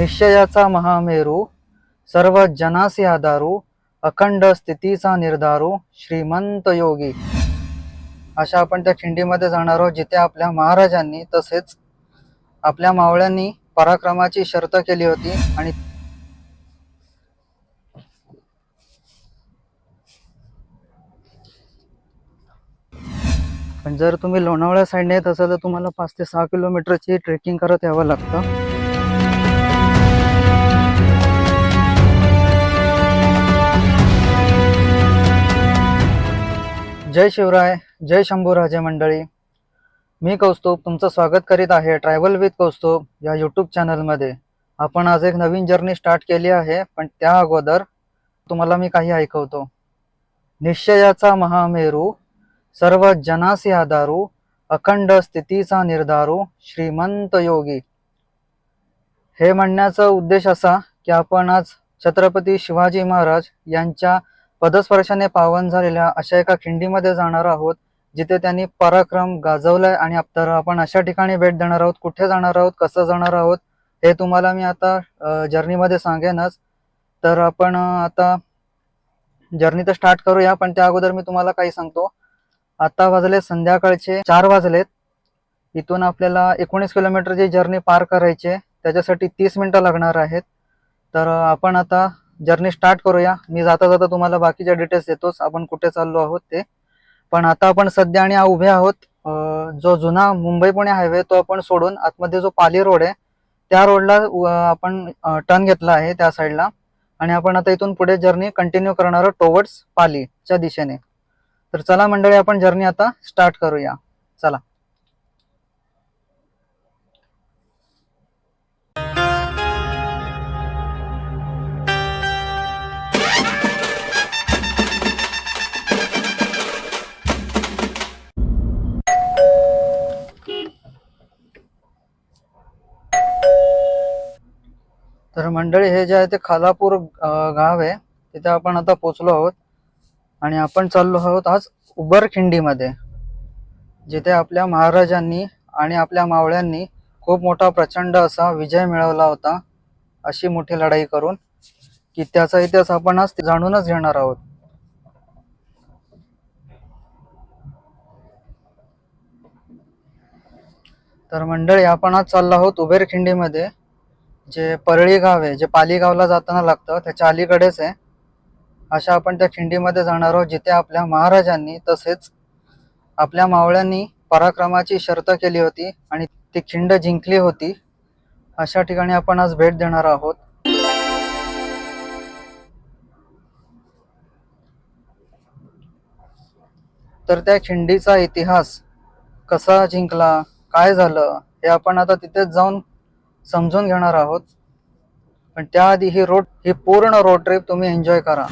निश्चयाचा महामेरू सर्व जनासी आधारू अखंड स्थितीचा निर्धारू श्रीमंत योगी. अशा आपण त्या खिंडीमध्ये जाणार आहोत जिथे आपल्या महाराजांनी तसेच आपल्या मावळ्यांनी पराक्रमाची शर्त केली होती आणि पण जर तुम्ही लोणावळ्या साईडने येत असाल तर तुम्हाला पाच ते सहा किलोमीटरची ट्रेकिंग करत यावं लागतं. जय शिवराय जय शंभूराजे मंडळी. मी कौस्तुभ तुमचं स्वागत करीत आहे ट्रॅव्हल विथ कौस्तुभ या यूट्यूब चॅनलमध्ये आपण आज एक नवीन जर्नी स्टार्ट केली आहे पण त्या अगोदर तुम्हाला मी काही ऐकवतो. निश्चयाचा महामेरू सर्व जनासी आधारू अखंड स्थितीचा निर्धारू श्रीमंत योगी. हे म्हणण्याचा उद्देश असा की आपण आज छत्रपती शिवाजी महाराज यांच्या पदस्पर्शाने पावन झालेल्या अशा एका खिंडीमध्ये जाणार आहोत जिथे त्यांनी पराक्रम गाजवलाय आणि आप- तर आपण अशा ठिकाणी भेट देणार आहोत. कुठे जाणार आहोत? कसं जाणार आहोत? हे तुम्हाला मी आता जर्नीमध्ये सांगेनच. तर आपण आता जर्नी तर स्टार्ट करूया पण त्या अगोदर मी तुम्हाला काही सांगतो. आता वाजले संध्याकाळचे चार वाजलेत. इथून आपल्याला एकोणीस किलोमीटरची जर्नी पार करायची आहे त्याच्यासाठी तीस मिनिटं लागणार आहेत. तर आपण आता जर्नी स्टार्ट करूया. मी जाता जाता तुम्हाला बाकीच्या डिटेल्स देतोच. आपण कुठे चाललो आहोत ते. पण आता आपण सध्या आणि उभे आहोत जो जुना मुंबई पुणे हायवे तो आपण सोडून आतमध्ये जो पाली रोड आहे त्या रोडला आपण टर्न घेतला आहे त्या साईडला आणि आपण आता इथून पुढे जर्नी कंटिन्यू करणार आहोत टोवर्ड्स पालीच्या दिशेने. तर चला मंडळी आपण जर्नी आता स्टार्ट करूया. चला. तर मंडळी हे जे आहे ते खालापूर गाव आहे. तिथे आपण आता पोचलो आहोत. आणि आपण चाललो आहोत आज उबरखिंडीमध्ये जिथे आपल्या महाराजांनी आणि आपल्या मावळ्यांनी खूप मोठा प्रचंड असा विजय मिळवला होता अशी मोठी लढाई करून की त्याचा इतिहास आपण आज जाणूनच घेणार आहोत. तर मंडळी आपण आज चाललो आहोत उबेरखिंडीमध्ये. जे परळी गाव आहे जे पालीगावला जाताना लागतं त्याच्या अलीकडेच आहे. अशा आपण त्या खिंडीमध्ये जाणार आहोत जिथे आपल्या महाराजांनी तसेच आपल्या मावळ्यांनी पराक्रमाची शर्त केली होती आणि ती खिंड जिंकली होती. अशा ठिकाणी आपण आज भेट देणार आहोत. तर त्या खिंडीचा इतिहास कसा जिंकला काय झालं हे आपण आता तिथेच जाऊन समजून घेणार आहोत. पण त्याआधी ही रोड ही पूर्ण रोड ट्रिप तुम्ही एन्जॉय करा.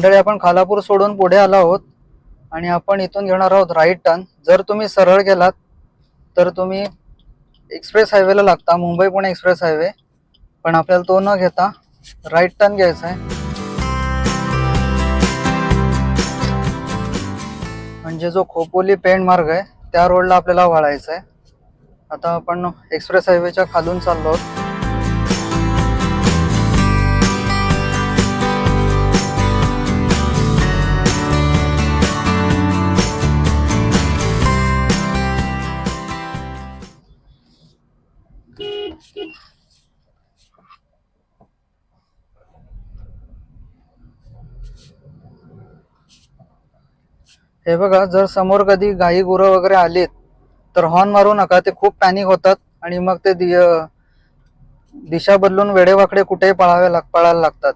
मंडळी आपण खालापूर सोडून पुढे आलो आहोत आणि आपण इथून घेणार आहोत राईट टर्न. जर तुम्ही सरळ गेलात तर तुम्ही एक्सप्रेस हायवेला लागता मुंबई पुणे एक्सप्रेस हायवे. पण आपल्याला तो न घेता राईट टर्न घ्यायचा आहे. म्हणजे जो खोपोली पेण मार्ग आहे त्या रोडला आपल्याला वळायचं आहे. आता आपण एक्सप्रेस हायवेच्या खालून चाललो आहोत. हे बघा जर समोर कधी गाई गुरं वगैरे आलीत तर हॉर्न मारू नका. ते खूप पॅनिक होतात आणि मग ते दि- दिशा बदलून वेडेवाकडे कुठेही पळावे लाग पळायला लागतात.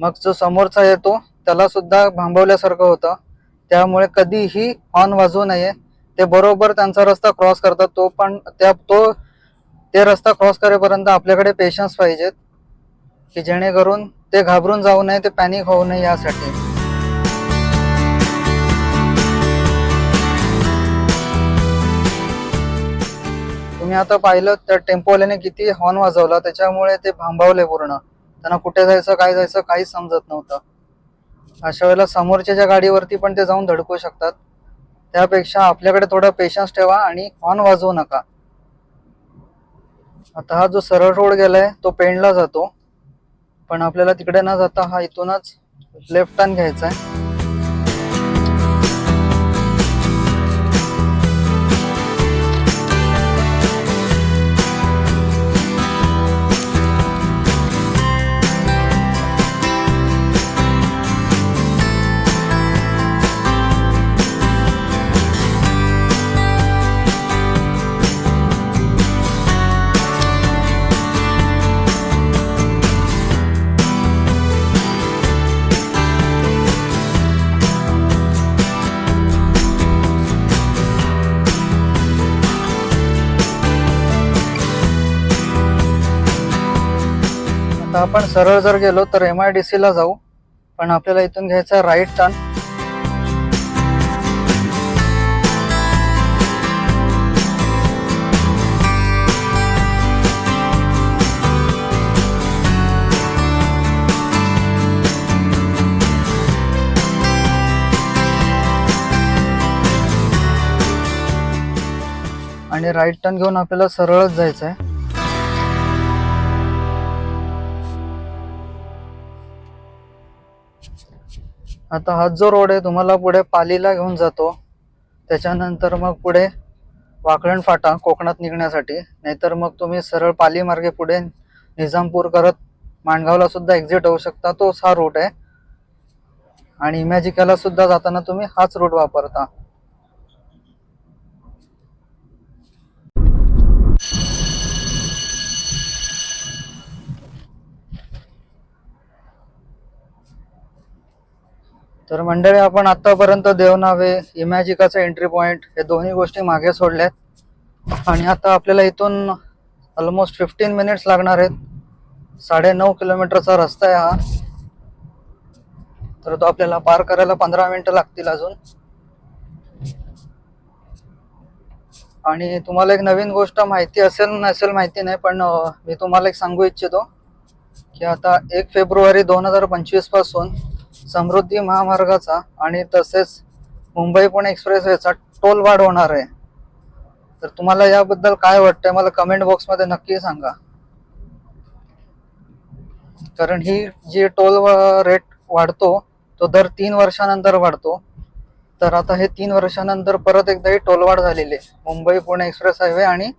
मग जो समोरचा येतो त्याला सुद्धा भांबवल्यासारखं होतं. त्यामुळे कधीही हॉर्न वाजवू नये. ते बरोबर त्यांचा रस्ता क्रॉस करतात तो पण त्या तो ते रस्ता क्रॉस करेपर्यंत आपल्याकडे पेशन्स पाहिजेत की जेणेकरून ते घाबरून जाऊ नये ते पॅनिक होऊ नये यासाठी. तुम्ही आता पाहिलं त्या टेम्पोवाल्याने किती हॉर्न वाजवला त्याच्यामुळे ते भांबावले पूर्ण. त्यांना कुठे जायचं काय जायचं काहीच समजत नव्हतं. अशा वेळेला समोरच्या ज्या गाडीवरती पण ते जाऊन धडकू शकतात. त्यापेक्षा आपल्याकडे थोडा पेशन्स ठेवा आणि हॉर्न वाजवू नका. आता हा जो सरळ रोड गेलाय तो पेंडला जातो. पण आपल्याला तिकडे न जाता हा इथूनच लेफ्ट टर्न घ्यायचा आहे. आता आपण सरळ जर गेलो तर एम आय डी सी ला जाऊ. पण आपल्याला इथून घ्यायचा राईट टर्न आणि राईट टर्न घेऊन आपल्याला सरळच जायचं आहे आता हा जो रोड आहे तुम्हाला पुढे पालीला घेऊन जातो. त्याच्यानंतर मग पुढे वाकळण फाटा कोकणात निघण्यासाठी. नाहीतर मग तुम्ही सरळ पाली मार्गे पुढे निजामपूर करत माणगावला सुद्धा एक्झिट होऊ शकता. तोच हा रूट आहे. आणि इमॅजिकाला सुद्धा जाताना तुम्ही हाच रूट वापरता. तर मंडळी आपण आतापर्यंत देवनावे इमॅजिकाचा एंट्री पॉइंट हे दोन्ही गोष्टी मागे सोडल्यात. आणि आता आपल्याला इथून ऑलमोस्ट फिफ्टीन मिनिट्स लागणार आहेत. साडे नऊ किलोमीटरचा रस्ता आहे हा. तर तो आपल्याला पार करायला पंधरा मिनिटं लागतील अजून. आणि तुम्हाला एक नवीन गोष्ट माहिती असेल नसेल माहिती नाही पण मी तुम्हाला एक सांगू इच्छितो की आता एक फेब्रुवारी दोन हजार पंचवीसपासून समृद्धी महामार्गाचा आणि तसेच मुंबई पुणे एक्सप्रेसवेचा टोल वाढ होणार आहे. तर तुम्हाला याबद्दल काय वाटतंय? मला कमेंट बॉक्समध्ये नक्की सांगा. कारण ही जी टोल रेट वाढतो तो दर तीन वर्षानंतर वाढतो. तर आता हे तीन वर्षानंतर परत एकदा ही टोलवाढ झालेली आहे. मुंबई पुणे एक्सप्रेस हायवे आणि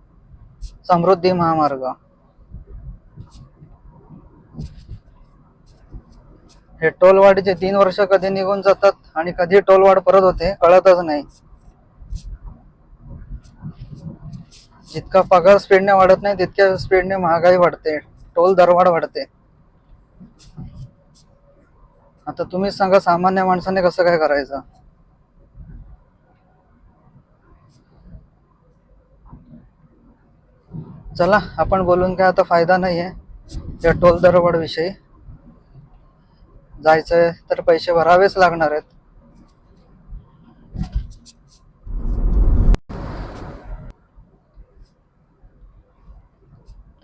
समृद्धी महामार्ग. हे टोलवाढीचे तीन वर्ष कधी निघून जातात आणि कधी टोलवाढ परत होते कळतच नाही. जितका पगार स्पीडने वाढत नाही तितक्या स्पीडने महागाई वाढते टोल दरवाढ वाढते. आता तुम्हीच सांगा सामान्य माणसाने कसं काय करायचं? चला आपण बोलून काय आता फायदा नाही आहे या टोल दरवाढ विषयी. जायचंय तर पैसे भरावेच लागणार आहेत.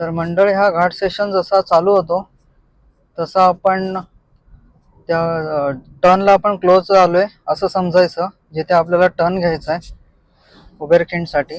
तर मंडळी हा घाट सेशन जसा चालू होतो तसा आपण त्या टर्नला आपण क्लोज आलोय असं समजायचं जिथे आपल्याला टर्न घ्यायचा आहे उबेरखिंडसाठी.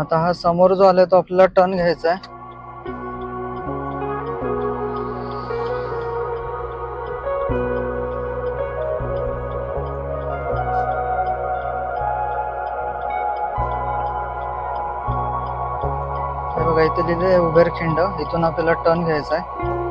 आता हा समोर जो आलाय तो आपल्याला टर्न घ्यायचा आहे. हे बघा इथे लिहिले उबेर खिंड इथून आपल्याला टर्न घ्यायचा आहे.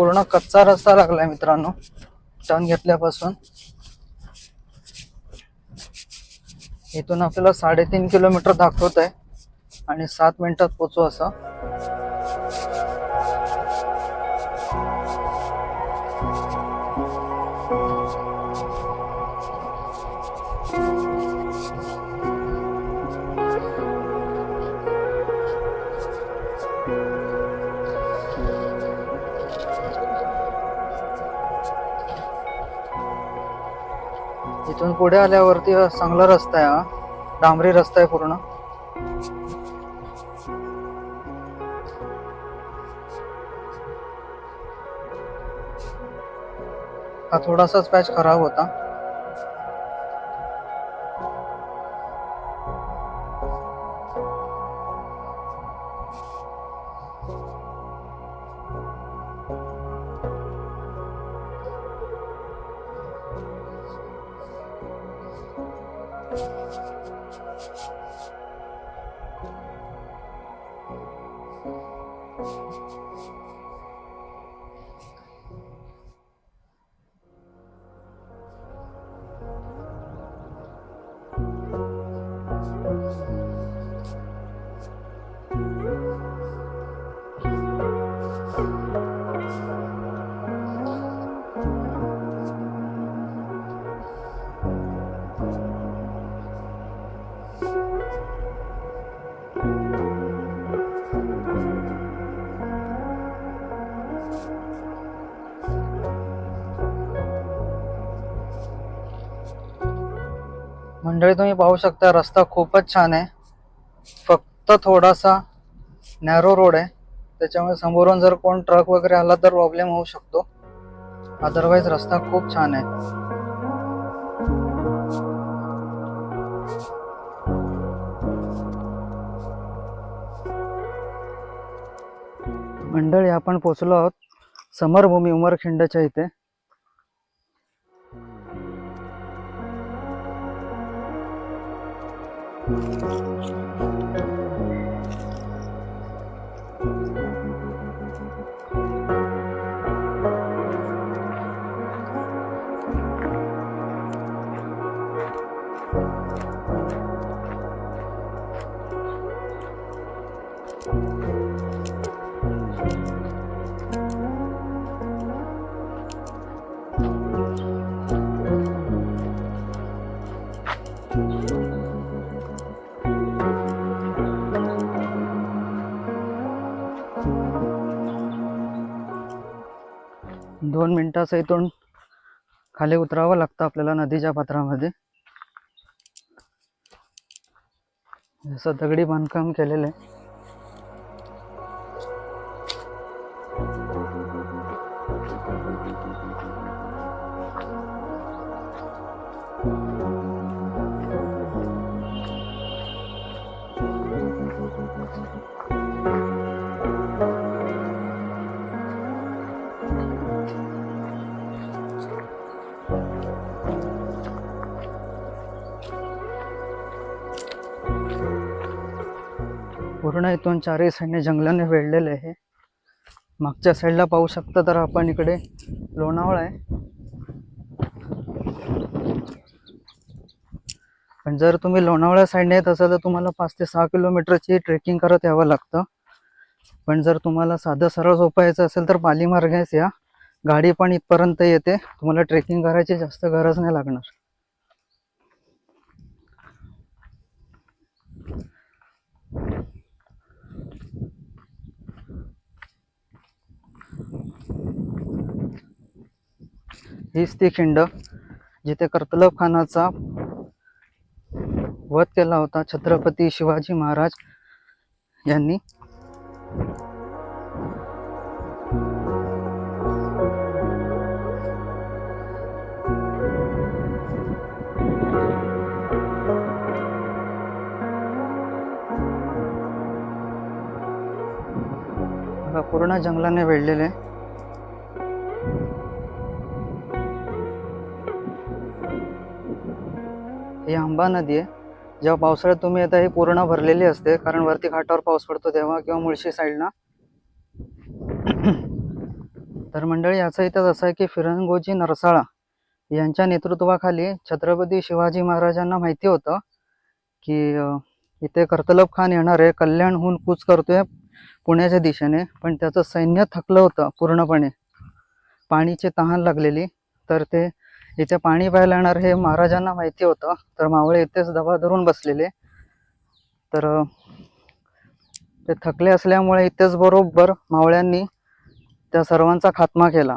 पूर्ण कच्चा रस्ता लागलाय मित्रांनो. टर्न घेतल्यापासून. इथून आपल्याला साडेतीन किलोमीटर दाखवत आहे आणि सात मिनिटात पोचू असं. इथून पुढे आल्यावरती चांगला रस्ता आहे हा. डांबरी रस्ता आहे पूर्ण. हा थोडासाच पॅच खराब होता. मंडळी तुम्ही पाहू शकता रस्ता खूपच छान आहे. फक्त थोडासा नॅरो रोड आहे. त्याच्यामुळे समोरून जर कोण ट्रक वगैरे आला तर प्रॉब्लेम होऊ शकतो. अदरवाईज रस्ता खूप छान आहे. मंडळी आपण पोचलो आहोत समरभूमी उमरखिंडच्या इथे. うん。दोन मिनटाचं इथून खाली उतरावं लागतं आपल्याला नदीच्या पात्रामध्ये. असं दगडी बांधकाम केलेलं आहे. पूर्ण इथून चारही साईडने जंगलाने वेढलेले आहे. मागच्या साईडला पाहू शकता तर आपण इकडे लोणावळा आहे. पण जर तुम्ही लोणावळा साईडने येत असाल तर तुम्हाला पाच ते सहा किलोमीटरची ट्रेकिंग करत यावं लागतं. पण जर तुम्हाला साधं सरळ झोपायचं असेल तर पाली मार्गेच या. गाडी पण इथपर्यंत येते. तुम्हाला ट्रेकिंग करायची जास्त गरज नाही लागणार. हीच ती खिंड जिथे कर्तलब खानाचा वध केला होता. छत्रपती शिवाजी महाराज यांनी. पूर्ण जंगलाने वेढलेले. ही आंबा नदी आहे. जेव्हा पावसाळ्यात तुम्ही आता ही पूर्ण भरलेली असते. कारण वरती घाटावर पाऊस पडतो तेव्हा किंवा मुळशी साईडला. तर मंडळी याचा इतिहास असा आहे की फिरंगोजी नरसाळा यांच्या नेतृत्वाखाली छत्रपती शिवाजी महाराजांना माहिती होतं की इथे कर्तलब खान येणार आहे कल्याणहून कूच करतोय पुण्याच्या दिशेने. पण त्याचं सैन्य थकलं होतं पूर्णपणे. पाणीची तहान लागलेली. तर ते इथे पाणी प्यायला येणार हे महाराजांना माहिती होतं. तर मावळे इथेच दबा धरून बसलेले. तर ते थकले असल्यामुळे इथेच बरोबर मावळ्यांनी त्या सर्वांचा खात्मा केला.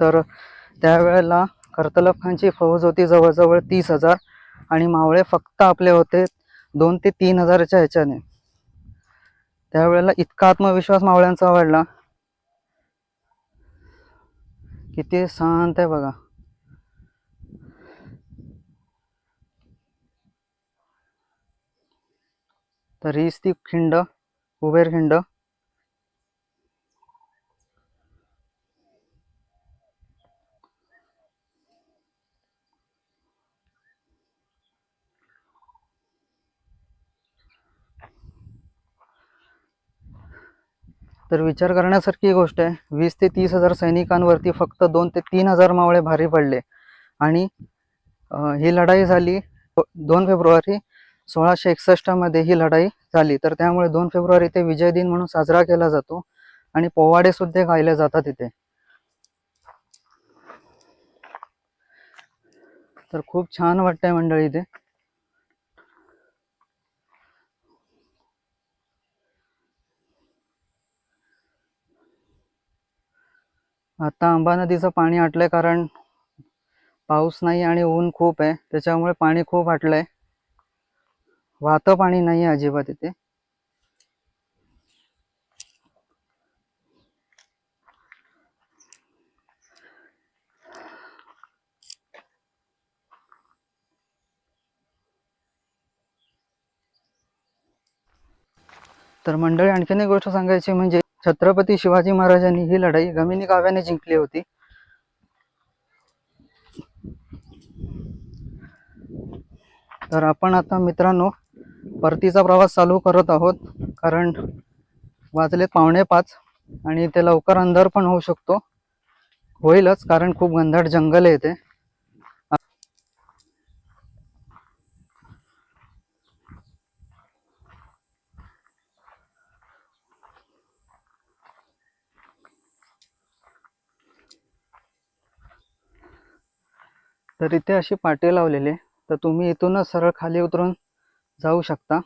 तर त्यावेळेला कर्तलब खानची फौज होती जवळजवळ तीस हजार आणि मावळे फक्त आपले होते दोन ते तीन हजारच्या ह्याच्याने. त्यावेळेला इतका आत्मविश्वास मावळ्यांचा वाढला. किती शांत आहे बघा. तर हीच ती खिंड कुबेर खिंड. तर विचार करण्यासारखी गोष्ट आहे. वीस ते तीस हजार सैनिकांवरती फक्त दोन ते तीन हजार मावळे भारी पडले. आणि ही लढाई झाली दोन फेब्रुवारी सोळाशे एकसष्टमध्ये ही लढाई झाली. तर त्यामुळे दोन फेब्रुवारी ते विजय दिन म्हणून साजरा केला जातो आणि पोवाडे सुद्धा गायले जातात इथे. तर खूप छान वाटतंय मंडळी इथे. आता आंबा नदीचं पाणी आटलंय कारण पाऊस नाही आणि ऊन खूप आहे. त्याच्यामुळे पाणी खूप आटलंय. वाहतं पाणी नाही आहे अजिबात इथे. तर मंडळी आणखीन एक गोष्ट सांगायची म्हणजे छत्रपती शिवाजी महाराजांनी ही लढाई गमिनी काव्याने जिंकली होती. तर आपण आता मित्रांनो परतीचा प्रवास चालू करत आहोत कारण वाजले पावणे पाच आणि ते लवकर अंधार पण होऊ शकतो. होईलच कारण खूप गंधाट जंगल आहे ते तर इथे अशी पाटे लावलेले तर तुम्ही इथूनच सरळ खाली उतरून जाऊ शकता.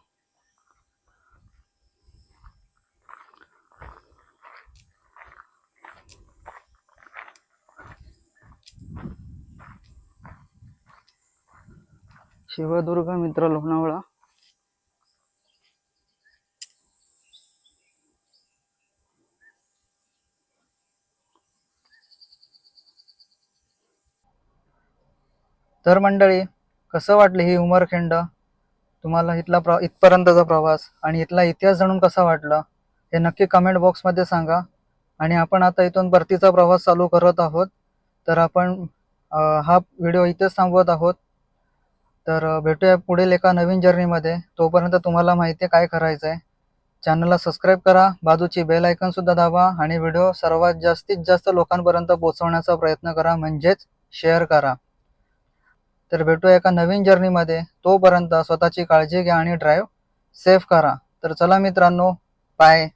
शिवदुर्ग मित्र लोणावळा. तर मंडळी कसं वाटलं ही उमरखिंड? तुम्हाला इथला प्र इथपर्यंतचा प्रवास आणि इथला इतिहास जाणून कसा वाटला हे नक्की कमेंट बॉक्समध्ये सांगा. आणि आपण आता इथून परतीचा प्रवास चालू करत आहोत. तर आपण हा व्हिडिओ इथेच थांबवत आहोत. तर भेटूया पुढील एका नवीन जर्नीमध्ये तोपर्यंत तुम्हाला माहिती आहे काय करायचं आहे चॅनलला सबस्क्राईब करा. बाजूची बेल आयकॉन सुद्धा दाबा. आणि व्हिडिओ सर्वात जास्तीत जास्त लोकांपर्यंत पोहोचवण्याचा प्रयत्न करा. म्हणजेच शेअर करा. तर भेटूया एका नवीन जर्नीमध्ये तोपर्यंत स्वतःची काळजी घ्या आणि ड्राईव्ह सेफ करा. तर चला मित्रांनो बाय